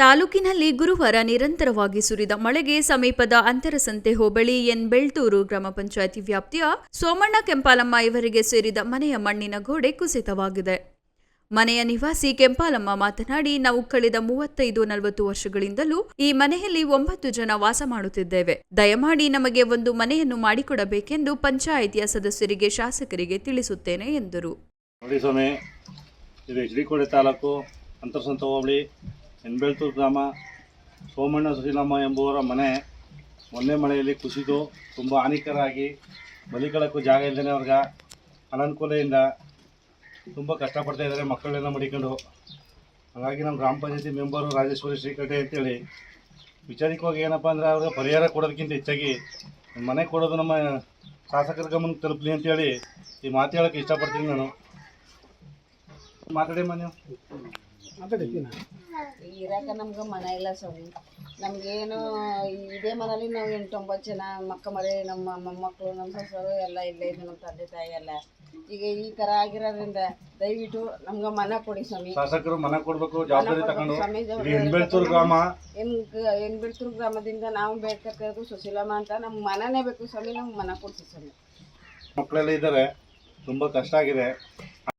ತಾಲೂಕಿನಲ್ಲಿ ಗುರುವಾರ ನಿರಂತರವಾಗಿ ಸುರಿದ ಮಳೆಗೆ ಸಮೀಪದ ಅಂತರಸಂತೆ ಹೋಬಳಿ ಎನ್ ಬೆಳ್ತೂರು ಗ್ರಾಮ ಪಂಚಾಯಿತಿ ವ್ಯಾಪ್ತಿಯ ಸೋಮಣ್ಣ ಕೆಂಪಾಲಮ್ಮ ಇವರಿಗೆ ಸೇರಿದ ಮನೆಯ ಮಣ್ಣಿನ ಗೋಡೆ ಕುಸಿತವಾಗಿದೆ. ಮನೆಯ ನಿವಾಸಿ ಕೆಂಪಾಲಮ್ಮ ಮಾತನಾಡಿ, ನಾವು ಕಳೆದ ಮೂವತ್ತೈದು ನಲವತ್ತು ವರ್ಷಗಳಿಂದಲೂ ಈ ಮನೆಯಲ್ಲಿ ಒಂಬತ್ತು ಜನ ವಾಸ ಮಾಡುತ್ತಿದ್ದೇವೆ. ದಯಮಾಡಿ ನಮಗೆ ಒಂದು ಮನೆಯನ್ನು ಮಾಡಿಕೊಡಬೇಕೆಂದು ಪಂಚಾಯಿತಿಯ ಸದಸ್ಯರಿಗೆ ಶಾಸಕರಿಗೆ ತಿಳಿಸುತ್ತೇನೆ ಎಂದರು. ಎನ್ಬೆಳ್ತೂರು ಗ್ರಾಮ ಸೋಮಣ್ಣ ಸುಶೀಲಮ್ಮ ಎಂಬುವರ ಮನೆ ಮೊನ್ನೆ ಮಳೆಯಲ್ಲಿ ಕುಸಿದು ತುಂಬ ಹಾನಿಕರ ಆಗಿ ಬಲಿಕಳಕ್ಕೂ ಜಾಗ ಇಲ್ಲದೇ ಅವ್ರಿಗೆ ಅನನುಕೂಲೆಯಿಂದ ತುಂಬ ಕಷ್ಟಪಡ್ತಾ ಇದ್ದಾರೆ ಮಕ್ಕಳೆಲ್ಲ ಮಡಿಕೊಂಡು. ಹಾಗಾಗಿ ನಮ್ಮ ಗ್ರಾಮ ಪಂಚಾಯತಿ ಮೆಂಬರು ರಾಜೇಶ್ವರಿ ಶ್ರೀಕಟ್ಟೆ ಅಂತೇಳಿ ವಿಚಾರಿಕವಾಗಿ ಏನಪ್ಪ ಅಂದರೆ ಅವ್ರಿಗೆ ಪರಿಹಾರ ಕೊಡೋದಕ್ಕಿಂತ ಹೆಚ್ಚಾಗಿ ಮನೆ ಕೊಡೋದು ನಮ್ಮ ಶಾಸಕರ ಗಮನಕ್ಕೆ ತಲುಪಲಿ ಅಂತೇಳಿ ಈ ಮಾತು ಹೇಳೋಕ್ಕೆ ಇಷ್ಟಪಡ್ತೀನಿ ನಾನು. ಮಾತಾಡಿ ನೀವು. ಇರಾಕ ನಮ್ಗೆ ಮನೆ ಇಲ್ಲ ಸ್ವಾಮಿ. ನಮಗೇನು ಇದೇ ಮನೇಲಿ ನಾವು ಎಂಟೊಂಬತ್ತು ಜನ ಮಕ್ಕ ಮರಿ ನಮ್ಮ ಮೊಮ್ಮಕ್ಕಳು ನಮ್ಮ ಸೊಸರು ಎಲ್ಲ ಇಲ್ಲೇ ಇದ್ದು ನಮ್ಮ ತಂದೆ ತಾಯಿ ಎಲ್ಲ. ಈಗ ಈ ಥರ ಆಗಿರೋದ್ರಿಂದ ದಯವಿಟ್ಟು ನಮ್ಗೆ ಮನೆ ಕೊಡಿ ಸ್ವಾಮಿ. ಶಾಸಕರು ಮನೆ ಕೊಡಬೇಕು ಜವಾಬ್ದಾರಿ ತಗೊಂಡು. ಸ್ವಾಮಿ ಹೆಣ್ಬೆಳ್ತೂರು ಗ್ರಾಮ. ಏನು ಗ್ರಾಮದಿಂದ ನಾವು ಬೇಕತ್ತಿರೋದು ಸುಶೀಲಮ್ಮ ಅಂತ ನಮ್ಮ ಮನೆನೇ ಬೇಕು ಸ್ವಾಮಿ ನಮ್ಗೆ ಮನೆ ಕೊಡ್ತೀವಿ ಸ್ವಾಮಿ. ಮಕ್ಕಳೆಲ್ಲ ಇದ್ದಾರೆ ತುಂಬ ಕಷ್ಟ ಆಗಿದೆ.